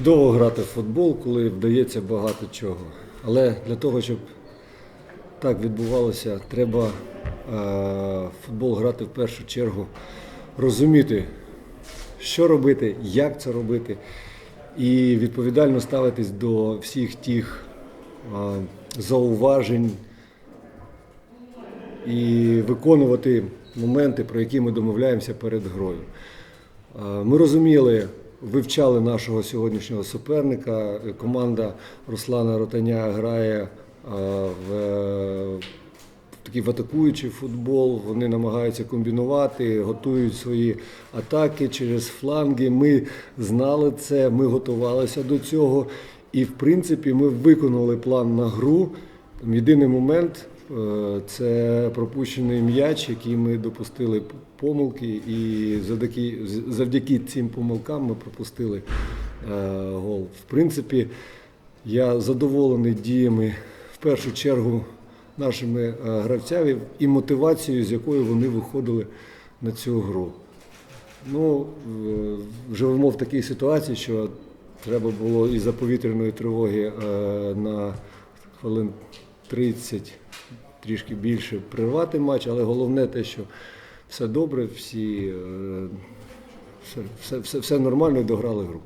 Чудово грати в футбол, коли вдається багато чого. Але для того, щоб так відбувалося, треба е, в футбол грати в першу чергу, розуміти, що робити, як це робити, і відповідально ставитись до всіх тих е, зауважень і виконувати моменти, про які ми домовляємося перед грою. Е, Ми розуміли, вивчали нашого сьогоднішнього суперника. Команда Руслана Ротаня грає е, в, такий в атакуючий футбол. Вони намагаються комбінувати, готують свої атаки через фланги. Ми знали це, ми готувалися до цього. І, в принципі, ми виконали план на гру. Єдиний момент це пропущений м'яч, який ми допустили помилки, і завдяки, завдяки цим помилкам ми пропустили е, гол. В принципі, я задоволений діями в першу чергу нашими е, гравцями і мотивацією, з якою вони виходили на цю гру. Ну, е, живемо в такій ситуації, що треба було із-за повітряної тривоги е, на хвилин 30, трішки більше прервати матч, але головне те, що все добре, всі, е, все, все, все, все нормально і дограли гру.